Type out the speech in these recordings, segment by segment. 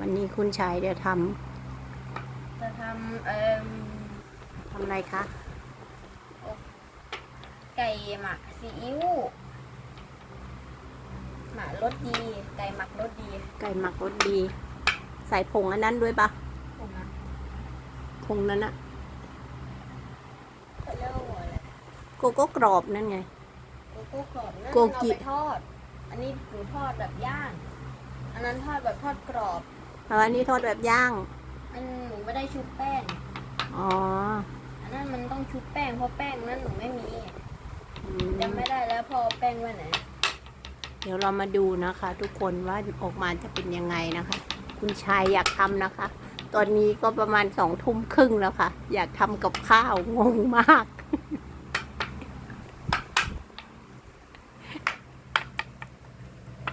วันนี้คุณชายเดี๋ยวทจะทำเอ่มำทำอะไรคะไก่หมักซีอิ๊วหมักรสดี ไก่หมักรสดี ไก่หมักรสดี ใส่ผงอันนั้นด้วยปะผมนะผงนั้นอะเขาเรียกว่าอะไรโกโก้กรอบนั่นไง โกโก้กรอบนั่นโกเอากิไปทอด อันนี้หนูทอดแบบย่าง อันนั้นทอดแบบทอดกรอบ แล้วอันนี้ทอดแบบย่าง อันหนูไม่ได้ชุบแป้ง อ๋อ อันนั้นมันต้องชุบแป้งเพราะแป้งนั้นหนูไม่มีอืมจำไม่ได้แล้วพอแป้งไว้ไหนเดี๋ยวเรามาดูนะคะ ทุกคนว่าออกมาจะเป็นยังไงนะคะ คุณชายอยากทำนะคะ ตอนนี้ก็ประมาณสองทุ่มครึ่งแล้วค่ะ อยากทำกับข้าวงงมาก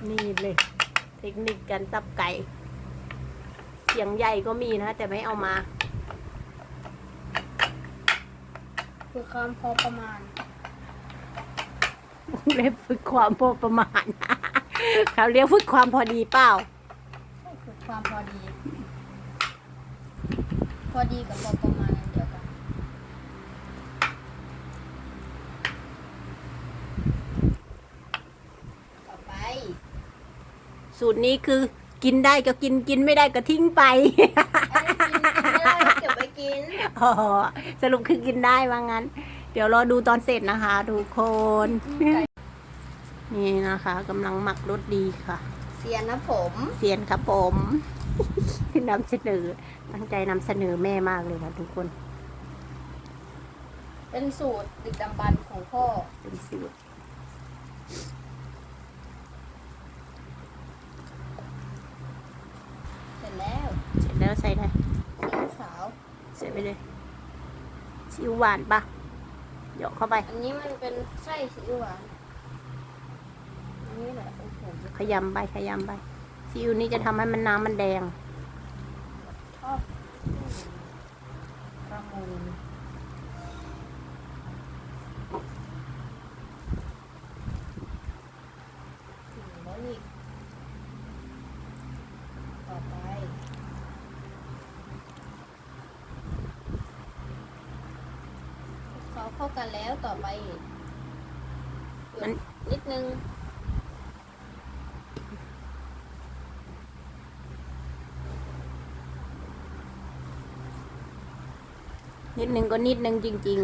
นี่เลย เทคนิคการจับไก่ เสียงใหญ่ก็มีนะ แต่ไม่เอามาคือความพอประมาณ เรียกฝึกความพอประมาณ เขาเรียกฝึกความพอดีเปล่าคือความพอดี พอดีกับพอประมาณอันเดียวกันต่อไป สูตรนี้คือ กินได้ก็กินกินไม่ได้ก็ทิ้งไปไอ้กินไม่ได้ก็เก็บไว้กินอ๋อสรุปคือกินได้ว่างั้น เดี๋ยวรอดูตอนเสร็จนะคะทุกคน นี่นะคะกำลังหมักรสดีค่ะ เสียนะผมเสียนครับผมนำเสนอตั้งใจนำเสนอแม่มากเลยค่ะทุกคน เป็นสูตรดึกดำบรรพ์ของพ่อเป็นสูตรเสร็จแล้ว เสร็จแล้วใส่ได้ซีอิ๊วขาวใส่ไปเลยซีอิ๊วหวานปะเดี๋ยวเข้าไป อันนี้มันเป็นไส้ซีอิ๊วหวานอันนี้แหละโอ้โหขยำไปขยำไปซีอิ๊วนี่จะทำให้มันน้ำมันแดงชอบประมูลถึงแล้วอีกต่อไป เขาเข้ากันแล้วต่อไปหยุดมันนิดนึง นิดนึงก็นิดนึงจริง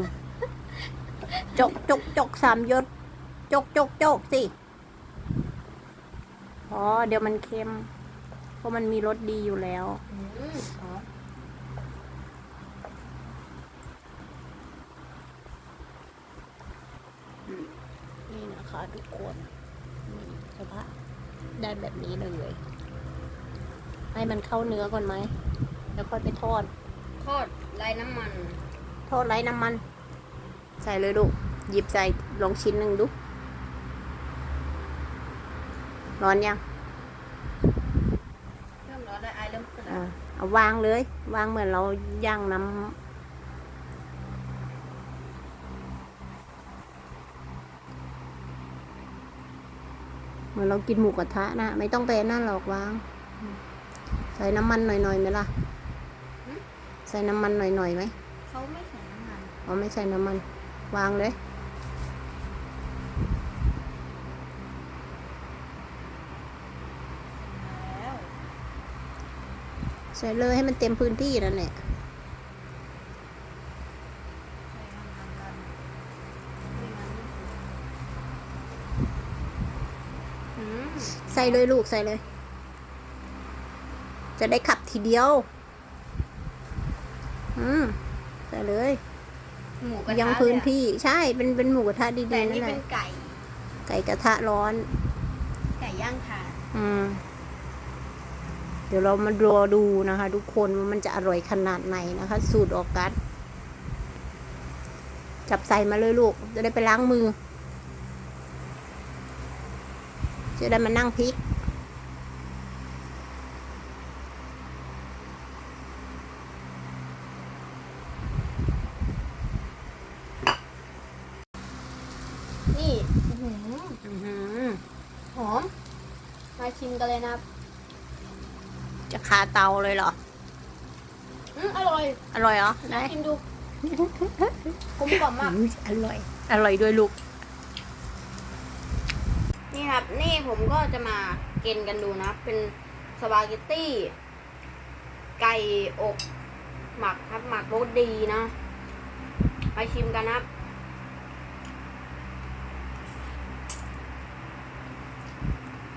ๆ จกจกจกสามยศจกจกจกสิอ๋อเดี๋ยวมันเค็ม เพราะมันมีรสดีอยู่แล้วอืมอ๋อ นี่นะคะทุกคนนี่กระทะได้แบบนี้เลย ให้มันเข้าเนื้อก่อนไหม แล้วค่อยไปทอด ทอดไร้น้ำมัน ทอดไร้น้ำมัน ใส่เลยลูก หยิบใส่ลองชิ้นหนึ่งดู ร้อนยัง เริ่มร้อนแล้วไอเริ่มขึ้นแล้อ่าวเอาวางเลย วางเหมือนเราย่างน้ำเห มือนเรากินหมูกระทะนะไม่ต้องไปนั่นหรอกวางใส่น้ำมันหน่อยๆไหมล่ะใส่น้ำมันหน่อยๆไหมเขาไม่ใส่น้ำมันอ๋อไม่ใส่น้ำมัน วางเลยแล้วใส่เลยให้มันเต็มพื้นที่นั่นแหละ ใส่น้ำมันกันไม่งั้นอืม ใส่ เลยลูกใส่เลย จะได้ขับทีเดียว อืมใส่เลย หมูกระทะยังพื้นเลยอะที่ใช่เป็นเป็นหมูกระทะดีแต่ๆอันนั่นี่นแหเป็ละนไก่ ไก่กระทะร้อน ไก่ย่างถ่านอืม เดี๋ยวเรามารอดูนะคะ ทุกคนว่ามันจะอร่อยขนาดไหนนะคะ สูตรออกัสจับใส่มาเลยลูก จะได้ไปล้างมือ จะได้มานั่งพริก นี่อื้อหืออื้อหือหอม มาชิมกันเลยนะครับจะคาเตาเลยเหรอ อืมอร่อย อร่อยเหรอไหนกินดู กลมกล่อมมากอืมอร่อย อร่อยด้วยลูกนี่ ครับ นี่ผมก็จะมากินกันดูนะ เป็นสปาเกตตี้ ไก่อกหมักครับ หมักรสดีนะ ไปชิมกันนะครับ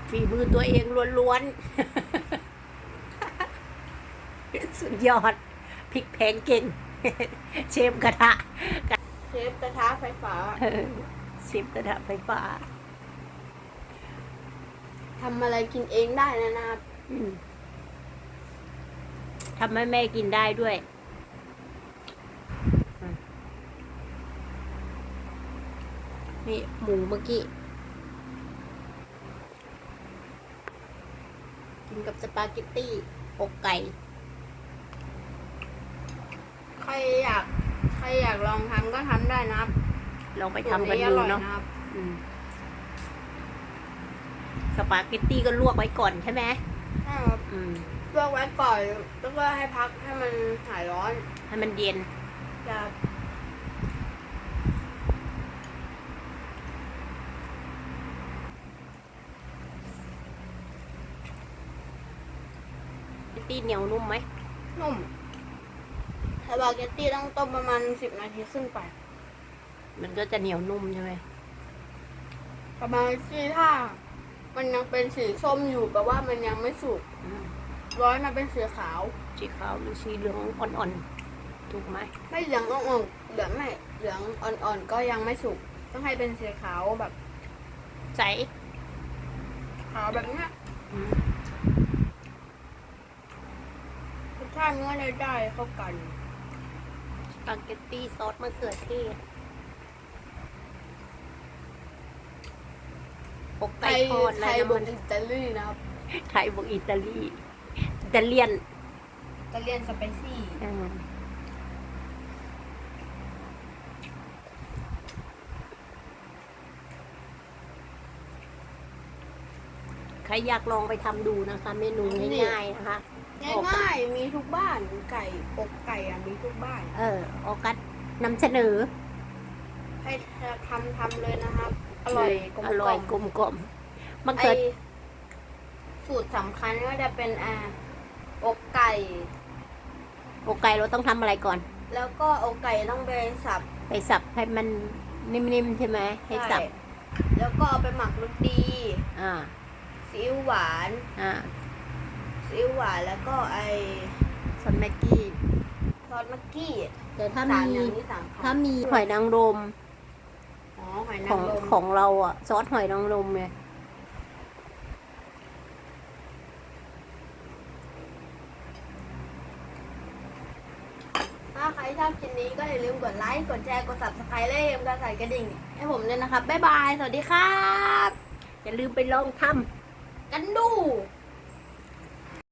ฝีมือตัวเองล้วนๆ สุดยอดพริกแพงเก่ง เชฟกระทะ เชฟกระทะไฟฟ้าเออเชฟกระทะไฟฟ้า ทำอะไรกินเองได้นะนะครับอืมทำให้แม่กินได้ด้วยอืมนี่หมูเมื่อกี้ กินกับสปาเกตตี้อกไก่ ใครอยาก ใครอยากลองทำก็ทำได้นะครับ ลองไปทำกันสูตรดูอร่อยเนาะนะครับอืมส ปาเกตตี้ก็ลวกไว้ก่อนใช่ไหมใช่ครับอืมลวกไว้ก่อนแล้วก็ให้พักให้มันหายร้อนให้มันเย็นจะสปาเกตตี้เหนียวนุ่มไหมนุ่มสปาเกตตี้ต้องต้มประมาณสิบนาทีขึ้นไป มันก็จะเหนียวนุ่มใช่ไหมประมาณที่ถ้า มันยังเป็นสีส้มอยู่แปลว่ามันยังไม่สุกอืมร้อยมาเป็นสีขาว สีขาวหรือสีเหลืองอ่อนๆ ถูกไหม ไม่เหลืองอ่อนๆเหลืองไม่เหลืองอ่อนๆ ก็ยังไม่สุก ต้องให้เป็นสีขาวแบบใสขาวแบบเนี้ยอืมรสชาติเนื้อได้ได้เข้ากันสปาเกตตี้ซอสมะเขือเทศ อกไทไก่ยทอดไทอะไรยนะบมันนอิตาลีนะครับ ไทยบอกอิตาลีอิตาเลียนอิตาเลียนสไปซี่อืมใครอยากลองไปทำดูนะคะ เมนูง่ายๆนะคะ ง่ายๆมีทุกบ้านไก่อกไก่อะมีทุกบ้าน เออออกัสนำเสนอให้ทำทำเลยนะครับ อร่อยกลมอร่อยกลมกลมมะไอเขือสูตรสำคัญก็จะเป็นอ่าอกไก่ อกไก่เราต้องทำอะไรก่อน แล้วก็อกไก่ต้องไปสับ ไปสับให้มันนิ่มๆใช่ไหมให้สับใช่แล้วก็เอาไปหมักรสดีอ่าซีอิ๊วหวานอ่าซีอิ๊วหวานแล้วก็ไอซอสแม็กกี้ซอสมักกี้แต่ถ้าสามมีอย่างนี้สามคถ้ามีหอยนางรม อ๋อหอยขนาองงรมของเราอะซอสหอยนางรมไงถ้าใครชอบคลิปนี้ก็อย่าลืมกดไลค์กดแชร์กด subscribe และอย่าลืมกดใส่กระดิ่ง ให้ผมด้วยนะครับบ๊ายบาย สวัสดีครับ อย่าลืมไปลองทำกันดูอ